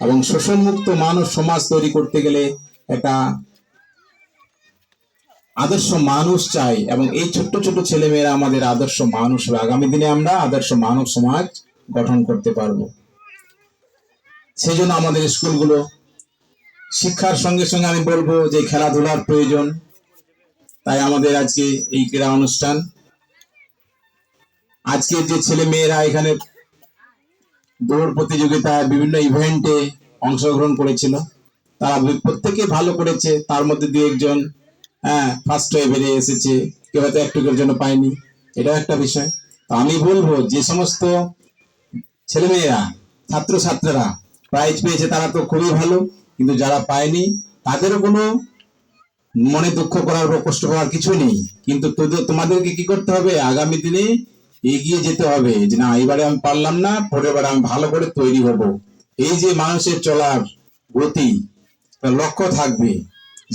এবং শোষণমুক্ত মানুষ সমাজ তৈরি করতে গেলে একটা আদর্শ মানুষ চাই এবং এই ছোট্ট ছোট ছেলেমেয়েরা আমাদের আদর্শ মানুষ হবে। আগামী দিনে আমরা আদর্শ মানব সমাজ গঠন করতে পারব। সেই জন্য আমাদের স্কুলগুলো, শিক্ষার সঙ্গে সঙ্গে আমি বলব যে খেলাধুলার প্রয়োজন। তাই আমাদের আজকে এই ক্রীড়া অনুষ্ঠান। আজকে যে ছেলে মেয়েরা এখানে দৌড় প্রতিযোগিতায় বিভিন্ন ইভেন্টে অংশগ্রহণ করেছিল। তারা প্রত্যেকে ভালো করেছে। তার মধ্যে দু একজন হ্যাঁ ফার্স্ট হয়ে বেরিয়ে এসেছে। কেউ হয়তো একটুকের জন্য পায়নি। এটাও একটা বিষয়। তো আমি বলব, যে সমস্ত ছেলেমেয়েরা, ছাত্রছাত্রীরা প্রাইজ পেয়েছে তারা তো খুবই ভালো। কিন্তু যারা পায়নি, তাদেরও কোনো মনে দুঃখ করার বা কষ্ট করার কিছু নেই। কিন্তু তোমাদেরকে কি করতে হবে? আগামী দিনে এগিয়ে যেতে হবে যে না, এবারে আমি পারলাম না, পরের বারে আমি ভালো করে তৈরি হব। এই যে মানুষের চলার গতি লক্ষ্য থাকবে।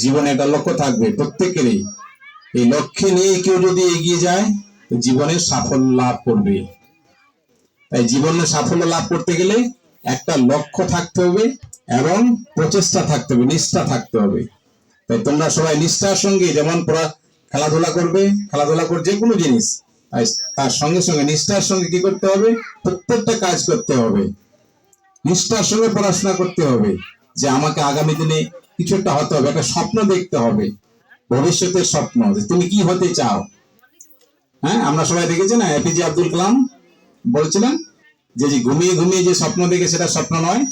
জীবনে একটা লক্ষ্য থাকবে প্রত্যেকেরই। এই লক্ষ্যে নিয়ে কেউ যদি এগিয়ে যায়, তো জীবনে সাফল্য লাভ করবে। তাই জীবনে সাফল্য লাভ করতে গেলে একটা লক্ষ্য থাকতে হবে এবং প্রচেষ্টা থাকতে হবে, নিষ্ঠা থাকতে হবে। তাই তোমরা সবাই নিষ্ঠার সঙ্গে যেমন খেলাধুলা করবে, খেলাধুলা করে যে কোনো জিনিস। তার সঙ্গে সঙ্গে নিষ্ঠার সঙ্গে কি করতে হবে? প্রত্যেকটা কাজ করতে হবে। নিষ্ঠার সঙ্গে পড়াশোনা করতে হবে। যে আমাকে আগামী দিনে কিছু একটা হতে হবে, একটা স্বপ্ন দেখতে হবে। ভবিষ্যতের স্বপ্ন, যে তুমি কি হতে চাও? হ্যাঁ আমরা সবাই দেখেছি না এপিজে আব্দুল কালাম বলছিলেন যে যে ঘুমিয়ে ঘুমিয়ে যে স্বপ্ন দেখে সেটা স্বপ্ন নয়।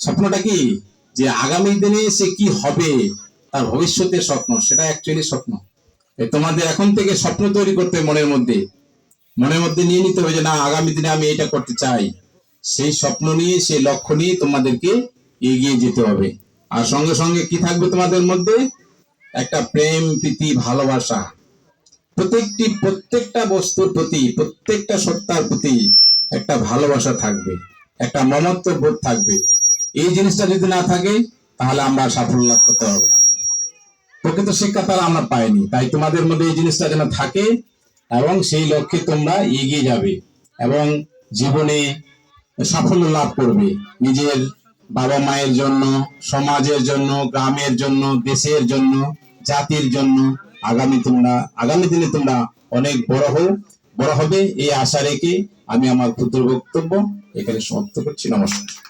স্বপ্নটা কি? যে আগামী দিনে সে কি হবে? তার ভবিষ্যতের স্বপ্ন সেটা অ্যাকচুয়ালি স্বপ্ন। তোমাদের এখন থেকে স্বপ্ন তৈরি করতে মনের মধ্যে। মনের মধ্যে নিয়ে নিতে হবে যে, না, আগামী দিনে আমি এটা করতে চাই। সেই স্বপ্ন নিয়ে, সেই লক্ষ্য নিয়ে তোমাদেরকে এগিয়ে যেতে হবে। আর সঙ্গে সঙ্গে কি থাকবে তোমাদের মধ্যে? একটা প্রেম, প্রীতি, ভালোবাসা। প্রত্যেকটি, প্রত্যেকটা বস্তুর প্রতি, প্রত্যেকটা সত্তার প্রতি একটা ভালোবাসা থাকবে। একটা মমত্ব বোধ থাকবে। এই জিনিসটা যদি না থাকে, তাহলে আমরা সাফল্য লাভ করতে না। প্রকৃত শিক্ষা তারা আমরা পাইনি। তাই তোমাদের মধ্যে এই জিনিসটা যেন থাকে এবং সেই লক্ষ্যে তোমরা এগিয়ে যাবে এবং জীবনে সাফল্য লাভ করবে। নিজের বাবা মায়ের জন্য, সমাজের জন্য, গ্রামের জন্য, দেশের জন্য, জাতির জন্য আগামী তোমরা, আগামী দিনে তোমরা অনেক বড় হও, বড় হবে। এই আশা রেখে আমি আমার ক্ষুদ্র বক্তব্য এখানে সমাপ্ত করছি। নমস্কার।